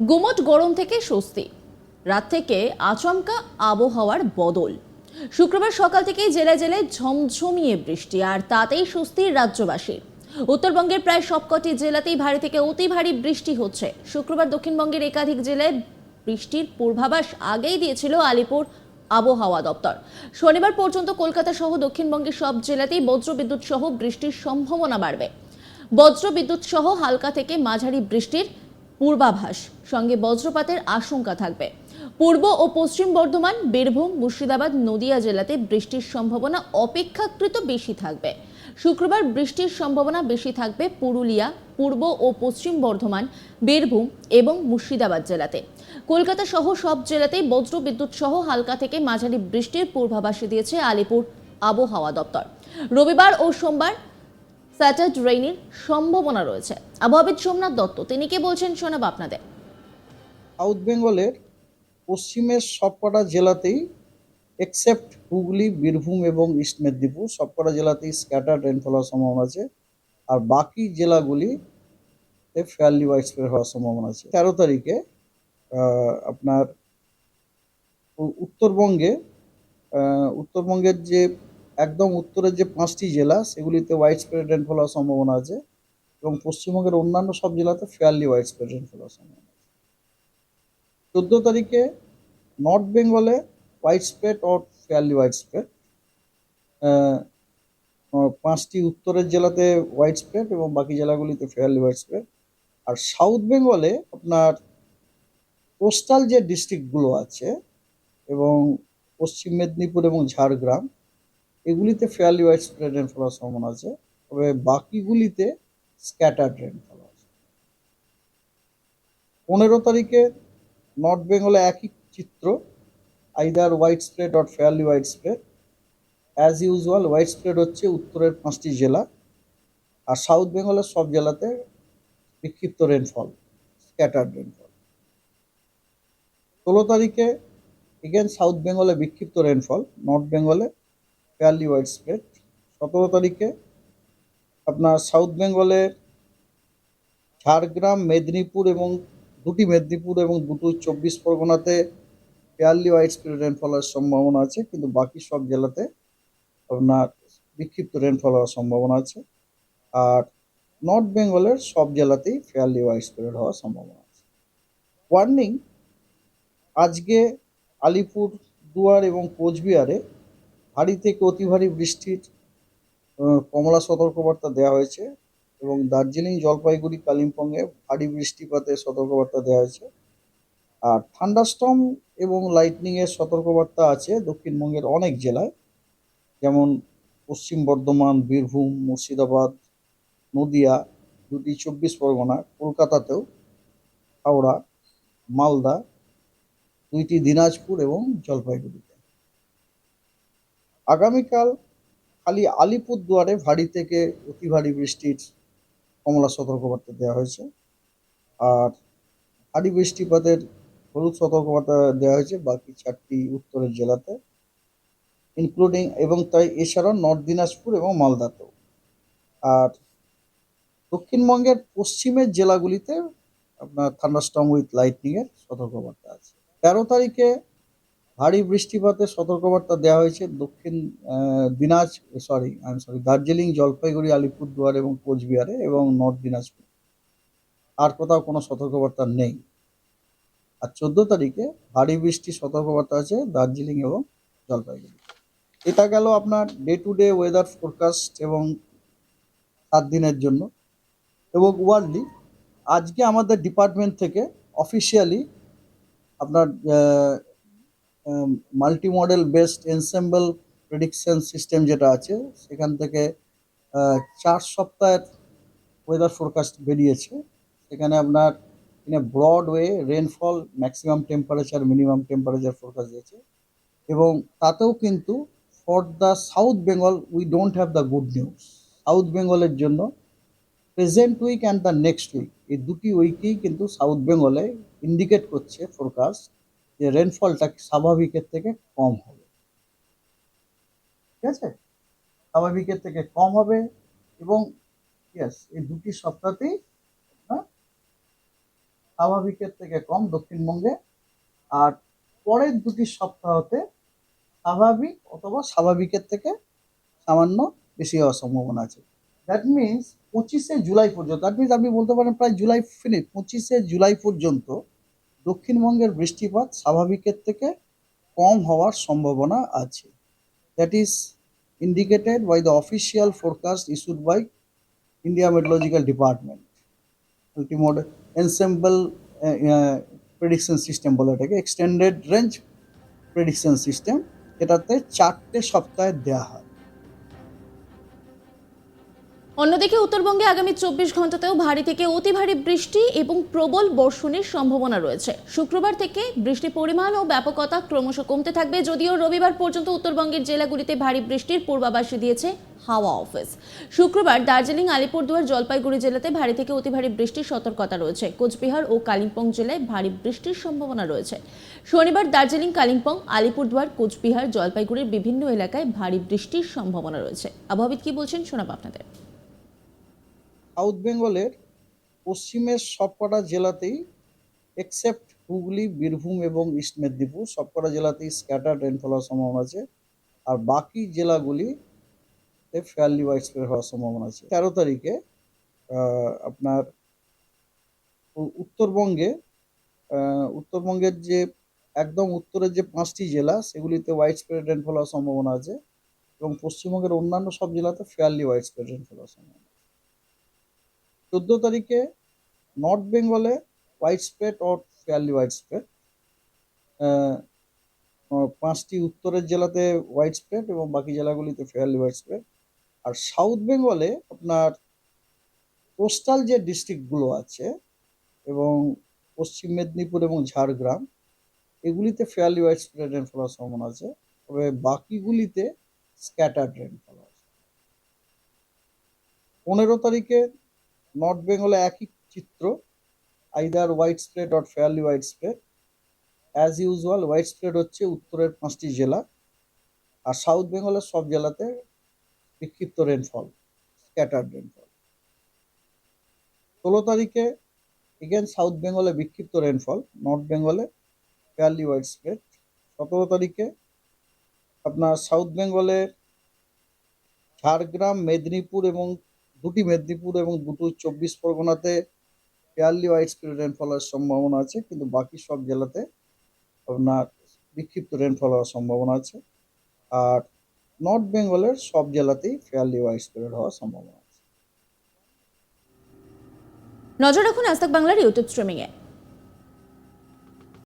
গুমট গরম থেকে স্বস্তি। রাত থেকে আচমকা আবহাওয়ার বদল। শুক্রবার সকাল থেকেই জেলায় জেলায় ঝমঝমিয়ে বৃষ্টি, আর তাতেই স্বস্তির রাজ্যবাসী। উত্তরবঙ্গের প্রায় সবকটি জেলাতেই ভারী থেকে অতি ভারী বৃষ্টি হচ্ছে। শুক্রবার দক্ষিণবঙ্গের একাধিক জেলায় বৃষ্টির পূর্বাভাস আগেই দিয়েছিল আলিপুর আবহাওয়া দপ্তর। শনিবার পর্যন্ত কলকাতা সহ দক্ষিণবঙ্গের সব জেলাতেই বজ্রবিদ্যুৎ সহ বৃষ্টির সম্ভাবনা বাড়বে। বজ্রবিদ্যুৎ সহ হালকা থেকে মাঝারি বৃষ্টির পূর্বাভাস, সঙ্গে বজ্রপাতের আশঙ্কা থাকবে। পূর্ব ও পশ্চিম বর্ধমান, বীরভূম, মুর্শিদাবাদ, নদিয়া জেলাতে বৃষ্টির সম্ভাবনা অপেক্ষাকৃত বেশি থাকবে। শুক্রবার বৃষ্টির সম্ভাবনা বেশি থাকবে পুরুলিয়া, পূর্ব ও পশ্চিম বর্ধমান, বীরভূম এবং মুর্শিদাবাদ জেলাতে। কলকাতা সহ সব জেলাতেই বজ্রবিদ্যুৎ সহ হালকা থেকে মাঝারি বৃষ্টির পূর্বাভাস দিয়েছে আলিপুর আবহাওয়া দপ্তর। রবিবার ও সোমবার স্যাটার্ড রেইনের সম্ভাবনা রয়েছে। আবহাওয়াবিদ সোমনাথ দত্ত, তিনি কি বলছেন শোনাব আপনাদের? সাউথ বেঙ্গলের পশ্চিমের সবকটা জেলাতেই এক্সেপ্ট হুগলি, বীরভূম এবং ইস্ট মেদিনীপুর, সবকটা জেলাতেই স্ক্যাটার রেনফল হওয়ার সম্ভাবনা আছে। আর বাকি জেলাগুলিতে ফেয়ারলি ওয়াইড স্প্রেড হওয়ার সম্ভাবনা আছে। তেরো তারিখে আপনার উত্তরবঙ্গে উত্তরবঙ্গের যে একদম উত্তরের যে পাঁচটি জেলা, সেগুলিতে ওয়াইড স্প্রেড রেনফল হওয়ার সম্ভাবনা আছে এবং পশ্চিমবঙ্গের অন্যান্য সব জেলাতে ফেয়ারলি ওয়াইড স্প্রেড রেনফল হওয়ার সম্ভাবনা আছে। চোদ্দ তারিখে নর্থ বেঙ্গলে wide spread or fairly wide spread পাঁচটি উত্তরের জেলাতে হোয়াইট স্প্রেড এবং বাকি জেলাগুলিতে ফেয়ারলি হোয়াইট স্প্রেড আর সাউথ বেঙ্গলে আপনার কোস্টাল যে ডিস্ট্রিক্টগুলো আছে এবং পশ্চিম মেদিনীপুর এবং ঝাড়গ্রাম এগুলিতে ফেয়ারলি ওয়াইড স্প্রেড রেনফল সম্ভাবনা আছে, তবে বাকিগুলিতে স্ক্যাটার্ড রেনফল আছে। পনেরো তারিখে নর্থ বেঙ্গলে একই চিত্র either wide spread or fairly wide spread as usual wide spread হচ্ছে উত্তরের পাঁচটি জেলা, আর সাউথ বেঙ্গলের সব জেলাতে বিক্ষিপ্ত রেনফল স্ক্যাটার্ড রেনফল ষোলো তারিখে এগেন সাউথ বেঙ্গলে বিক্ষিপ্ত রেনফল নর্থ বেঙ্গলে ফেয়ারলি হোয়াইট স্প্রেড সতেরো তারিখে আপনার সাউথ বেঙ্গলের ঝাড়গ্রাম মেদিনীপুর এবং দুটি মেদিনীপুর এবং দুটো চব্বিশ পরগনাতে ফেয়ারলি হোয়াইট স্প্রেড রেনফল হওয়ার সম্ভাবনা আছে, কিন্তু বাকি সব জেলাতে আপনার বিক্ষিপ্ত রেনফল হওয়ার সম্ভাবনা আছে। আর নর্থ বেঙ্গলের সব জেলাতেই ফেয়ারলি হোয়াইট স্প্রেড হওয়ার সম্ভাবনা আছে। ওয়ার্নিং আজকে আলিপুর, দুয়ার এবং কোচবিহারে ভারী থেকে অতি ভারী বৃষ্টির কমলা সতর্কবার্তা দেওয়া হয়েছে এবং দার্জিলিং জলপাইগুড়ি কালিম্পংয়ে ভারী বৃষ্টিপাতের সতর্কবার্তা দেওয়া হয়েছে। আর থান্ডারস্টর্ম এবং লাইটনিংয়ের সতর্কবার্তা আছে দক্ষিণবঙ্গের অনেক জেলায়, যেমন পশ্চিম বর্ধমান, বীরভূম, মুর্শিদাবাদ, নদিয়া, দুটি চব্বিশ পরগনা, কলকাতাতেও, হাওড়া, মালদা, দুইটি দিনাজপুর এবং জলপাইগুড়িতে। আগামীকাল খালি আলিপুরদুয়ারে ভারী থেকে অতি ভারী বৃষ্টির কমলা সতর্কবার্তা দেওয়া হয়েছে। আর ভারী বৃষ্টিপাতের হলুদ সতর্কবার্তা দেওয়া হয়েছে বাকি চারটি উত্তরের জেলাতে ইনক্লুডিং এবং তাই এছাড়াও নর্থ দিনাজপুর এবং মালদাতেও। আর দক্ষিণবঙ্গের পশ্চিমের জেলাগুলিতে আপনার থান্ডারস্টর্ম উইথ লাইটনিং এর সতর্কবার্তা আছে। তেরো তারিখে ভারী বৃষ্টিপাতের সতর্কবার্তা দেওয়া হয়েছে দক্ষিণ দিনাজ sorry I sorry Darjeeling, Jalpaiguri, Alipurduar এবং কোচবিহারে এবং নর্থ দিনাজপুর। আর কোথাও কোনো সতর্কবার্তা নেই। আর চোদ্দ তারিখে ভারী বৃষ্টির সতর্কবার্তা আছে দার্জিলিং এবং জলপাইগুড়ি। এটা গেল আপনার day to day weather forecast এবং সাত দিনের জন্য। এবং ওয়ার্ল্ডলি আজকে আমাদের ডিপার্টমেন্ট থেকে অফিসিয়ালি আপনার multi model based ensemble prediction system যেটা আছে, সেখান থেকে চার সপ্তাহের ওয়েদার ফোরকাস্ট বেরিয়েছে। সেখানে আপনার in a broad way rainfall maximum temperature minimum temperature forecast দিয়েছে। এবং তাতেও কিন্তু for the south Bengal we don't have the good news south বেঙ্গলের জন্য present week and the next week এই দুটি উইকেই কিন্তু সাউথ বেঙ্গলে ইন্ডিকেট করছে ফোরকাস্ট যে রেনফলটা স্বাভাবিকের থেকে কম হবে। ঠিক আছে? স্বাভাবিকের থেকে কম হবে এবং ইয়েস এই দুটি সপ্তাহতেই স্বাভাবিকের থেকে কম দক্ষিণবঙ্গে আর পরের দুটি সপ্তাহতে স্বাভাবিক অথবা স্বাভাবিকের থেকে সামান্য বেশি হওয়ার সম্ভাবনা আছে। দ্যাট মিনস পঁচিশে জুলাই পর্যন্ত দ্যাট মিনস আপনি বলতে পারেন প্রায় জুলাই ফিনিট পঁচিশে জুলাই পর্যন্ত দক্ষিণবঙ্গের বৃষ্টিপাত স্বাভাবিকের থেকে কম হওয়ার সম্ভাবনা আছে। That is indicated by the official forecast issued by India meteorological department ultimate ensemble prediction system বলে এটাকে এক্সটেন্ডেড রেঞ্জ প্রেডিকশন সিস্টেম এটাতে চারটে সপ্তাহে দেওয়া হয়। অন্যদিকে উত্তরবঙ্গে আগামী চব্বিশ ঘন্টাতেও ভারী থেকে অতি ভারী বৃষ্টি এবং প্রবল বর্ষণের সম্ভাবনা রয়েছে। শুক্রবার থেকে বৃষ্টির পরিমাণ ও ব্যাপকতা ক্রমশ কমতে থাকবে, যদিও রবিবার পর্যন্ত উত্তরবঙ্গের জেলাগুলিতে ভারী বৃষ্টির পূর্বাভাস দিয়েছে হাওয়া অফিস। শুক্রবার দার্জিলিং, আলিপুরদুয়ার, জলপাইগুড়ি জেলাতে ভারী থেকে অতি ভারী বৃষ্টির সতর্কতা রয়েছে। কোচবিহার ও কালিম্পং জেলায় ভারী বৃষ্টির সম্ভাবনা রয়েছে। শনিবার দার্জিলিং, কালিম্পং, আলিপুরদুয়ার, কোচবিহার, জলপাইগুড়ির বিভিন্ন এলাকায় ভারী বৃষ্টির সম্ভাবনা রয়েছে। আবহাওয়াবিদ কি বলছেন শোনাব আপনাদের। সাউথ বেঙ্গলের পশ্চিমের সবকটা জেলাতেই এক্সেপ্ট হুগলি, বীরভূম এবং ইস্ট মেদিনীপুর, সবকটা জেলাতেই স্ক্যাটার রেনফল হওয়ার সম্ভাবনা আছে। আর বাকি জেলাগুলিতে ফেয়ারলি ওয়াইড স্প্রেড হওয়ার সম্ভাবনা আছে। তেরো তারিখে আপনার উত্তরবঙ্গে উত্তরবঙ্গের যে, একদম উত্তরের যে পাঁচটি জেলা, সেগুলিতে ওয়াইড স্প্রেড রেনফল হওয়ার সম্ভাবনা আছে এবং পশ্চিমবঙ্গের অন্যান্য সব জেলাতে ফেয়ারলি ওয়াইড স্প্রেড রেনফল হওয়ার সম্ভাবনা চোদ্দ তারিখে নর্থ বেঙ্গলে wide spread or fairly wide spread পাঁচটি উত্তরের জেলাতে হোয়াইট স্প্রেড এবং বাকি জেলাগুলিতে ফেয়ারলি হোয়াইট স্প্রেড আর সাউথ বেঙ্গলে আপনার কোস্টাল যে ডিস্ট্রিক্টগুলো আছে এবং পশ্চিম মেদিনীপুর এবং ঝাড়গ্রাম, এগুলিতে ফেয়ারলি হোয়াইট স্প্রেড রেনফল হওয়ার সম্ভাবনা আছে। তবে বাকিগুলিতে স্ক্যাটার্ড রেনফল আছে। পনেরো তারিখে নর্থ বেঙ্গলে একই চিত্র either wide spread or fairly wide spread as usual wide spread হচ্ছে উত্তরের পাঁচটি জেলা আর সাউথ বেঙ্গলের সব জেলাতে বিক্ষিপ্ত রেনফল স্ক্যাটার্ড রেনফল ষোলো তারিখে এগেন সাউথ বেঙ্গলে বিক্ষিপ্ত রেনফল নর্থ বেঙ্গলে ফেয়ারলি হোয়াইট স্প্রেড সতেরো তারিখে, আপনার সাউথ বেঙ্গলের ঝাড়গ্রাম, মেদিনীপুর এবং দুটি মেদিনীপুর এবং দুটো চব্বিশ পরগনাতে ফেয়ারলি হোয়াইট স্পিড রেনফল হওয়ার সম্ভাবনা আছে, কিন্তু বাকি সব জেলাতে আপনার বিক্ষিপ্ত রেনফল হওয়ার সম্ভাবনা আছে। আর নর্থ বেঙ্গলের সব জেলাতেই ফেয়ারলি হোয়াইট স্পিড হওয়ার সম্ভাবনা আছে। নজর রাখুন আজ বাংলার ইউটিউব স্ট্রিমিংয়ে